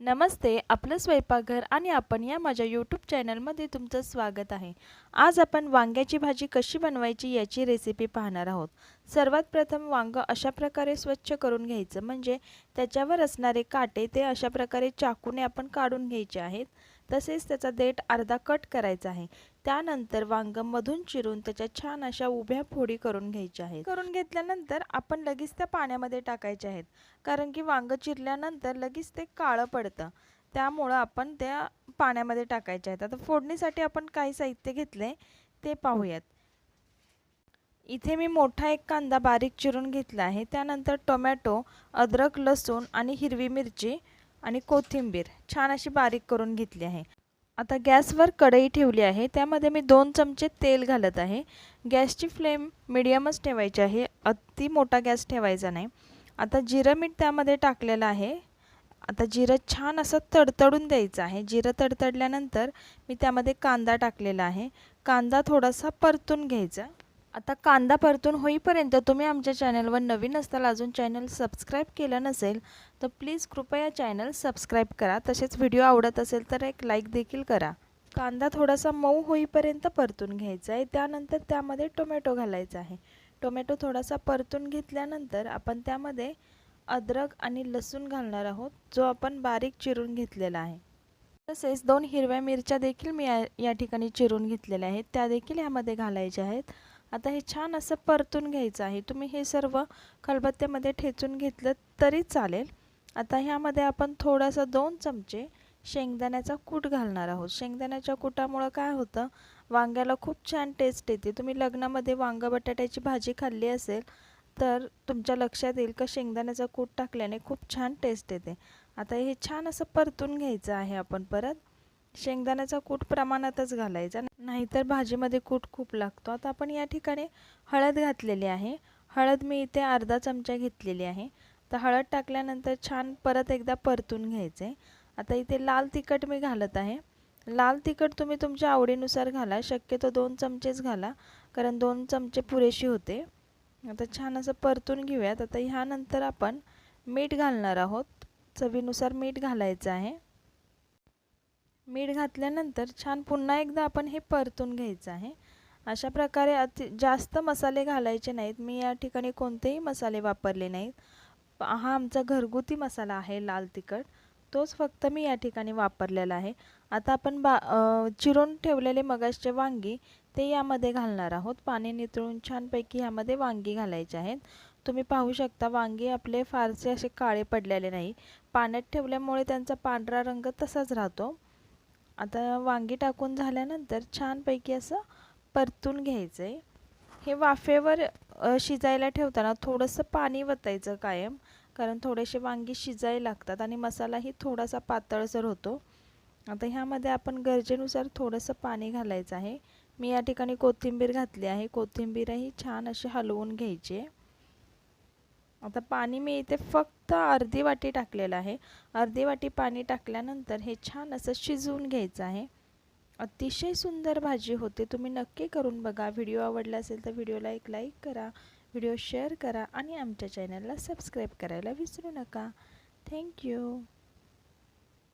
नमस्ते आपलं स्वयंपाकघर आणि आपण या माझ्या यूट्यूब चॅनलमध्ये तुमचं स्वागत आहे. आज आपण वांग्याची भाजी कशी बनवायची याची रेसिपी पाहणार आहोत. सर्वात प्रथम वांगं अशा प्रकारे स्वच्छ करून घ्यायचं म्हणजे त्याच्यावर असणारे काटे ते अशा प्रकारे चाकूने आपण काढून घ्यायचे आहेत. तसेच त्याचा देठ अर्धा कट करायचा आहे. त्यानंतर वांगं मधून चिरून त्याच्या छान अशा उभ्या फोडी करून घ्यायच्या आहेत. करून घेतल्यानंतर आपण लगेच त्या पाण्यामध्ये टाकायचे आहेत. कारण की वांगं चिरल्यानंतर लगेच ते काळं पडतं. त्यामुळं आपण त्या पाण्यामध्ये टाकायचे आहेत. आता फोडणीसाठी आपण काही साहित्य घेतले ते पाहूयात. इथे मी मोठा एक कांदा बारीक चिरून घेतला आहे. त्यानंतर टोमॅटो अद्रक लसूण आणि हिरवी मिरची आणि कोथिंबीर छान अशी बारीक करून घेतली आहे. आता गॅसवर कढई ठेवली आहे. त्यामध्ये मी दोन चमचे तेल घालत आहे. गॅसची फ्लेम मिडियमच ठेवायची आहे. अति मोठा गॅस ठेवायचा नाही. आता जिरं मीठ त्यामध्ये टाकलेलं आहे. आता जिरं छान असं तडतडून द्यायचं आहे. जिरं तडतडल्यानंतर मी त्यामध्ये कांदा टाकलेला आहे. कांदा थोडासा परतून घ्यायचा. आता कांदा परतून होईपर्यंत तुम्ही आमच्या चॅनलवर नवीन असताल अजून चॅनल सबस्क्राईब केलं नसेल तर प्लीज कृपया चॅनल सबस्क्राईब करा. तसेच व्हिडिओ आवडत असेल तर एक लाईक देखील करा. कांदा थोडासा मऊ होईपर्यंत परतून घ्यायचा आहे. त्यानंतर त्यामध्ये टोमॅटो घालायचा आहे. टोमॅटो थोडासा परतून घेतल्यानंतर आपण त्यामध्ये अद्रक आणि लसूण घालणार आहोत जो आपण बारीक चिरून घेतलेला आहे. तसेच दोन हिरव्या मिरच्या देखील मी या या ठिकाणी चिरून घेतलेल्या आहेत. त्या देखील ह्यामध्ये घालायच्या आहेत. आता हे छान असं परतून घ्यायचं आहे. तुम्ही हे सर्व खलबत्त्यामध्ये ठेचून घेतलं तरी चालेल. आता ह्यामध्ये आपण थोडासा दोन चमचे शेंगदाण्याचा कूट घालणार आहोत. शेंगदाण्याच्या कुटामुळं काय होतं? वांग्याला खूप छान टेस्ट येते. तुम्ही लग्नामध्ये वांगा बटाट्याची भाजी खाल्ली असेल तर तुमच्या लक्षात येईल का शेंगदाण्याचा कूट टाकल्याने खूप छान टेस्ट येते. आता हे छान असं परतून घ्यायचं आहे आपण परत. शेंगदाण्याचा कूट प्रमाणातच घालायचा. नाहीतर भाजीमध्ये कूट खूप लागतो. आता आपण या ठिकाणी हळद घातलेली आहे. हळद मी इथे अर्धा चमचा घेतलेली आहे. तर हळद टाकल्यानंतर छान परत एकदा परतून घ्यायचे. आता इथे लाल तिखट मी घालत आहे. लाल तिखट तुम्ही तुमच्या आवडीनुसार घाला. शक्यतो दोन चमचेच घाला कारण दोन चमचे पुरेशी होते. आता छान असं परतून घेऊयात. आता ह्यानंतर आपण मीठ घालणार आहोत. चवीनुसार मीठ घालायचं आहे. मीठ घातल्यानंतर छान पुन्हा एकदा आपण हे परतून घ्यायचं आहे. अशा प्रकारे अति जास्त मसाले घालायचे नाहीत. मी या ठिकाणी कोणतेही मसाले वापरले नाहीत. हा आमचा घरगुती मसाला आहे लाल तिखट. तोच फक्त मी या ठिकाणी वापरलेला आहे. आता आपण बा चिरून ठेवलेले मगासचे वांगी ते यामध्ये घालणार आहोत. पाणी नितळून छानपैकी ह्यामध्ये वांगी घालायचे आहेत. तुम्ही पाहू शकता वांगी आपले फारसे असे काळे पडलेले नाही. पाण्यात ठेवल्यामुळे त्यांचा पांढरा रंग तसाच राहतो. आता वांगी टाकून झाल्यानंतर छानपैकी असं परतून घ्यायचं आहे हे वाफेवर शिजायला ठेवताना थोडंसं पाणी वतायचं कायम कारण थोडेसे वांगी शिजायला लागतात आणि मसालाही थोडासा पातळसर होतो. आता ह्यामध्ये आपण गरजेनुसार थोडंसं पाणी घालायचं आहे. मी या ठिकाणी कोथिंबीर घातली आहे. कोथिंबीरही छान अशी हलवून घ्यायची आता पाणी मी इथे फक्त अर्धी वाटी टाकलेलं आहे. अर्धी वाटी पाणी टाकल्यानंतर हे छान असं शिजवून घ्यायचं आहे. अतिशय सुंदर भाजी होते. तुम्ही नक्की करून बघा. व्हिडिओ आवडला असेल तर व्हिडिओला एक लाईक करा व्हिडिओ शेअर करा आणि आमच्या चॅनलला सबस्क्राईब करायला विसरू नका. थँक्यू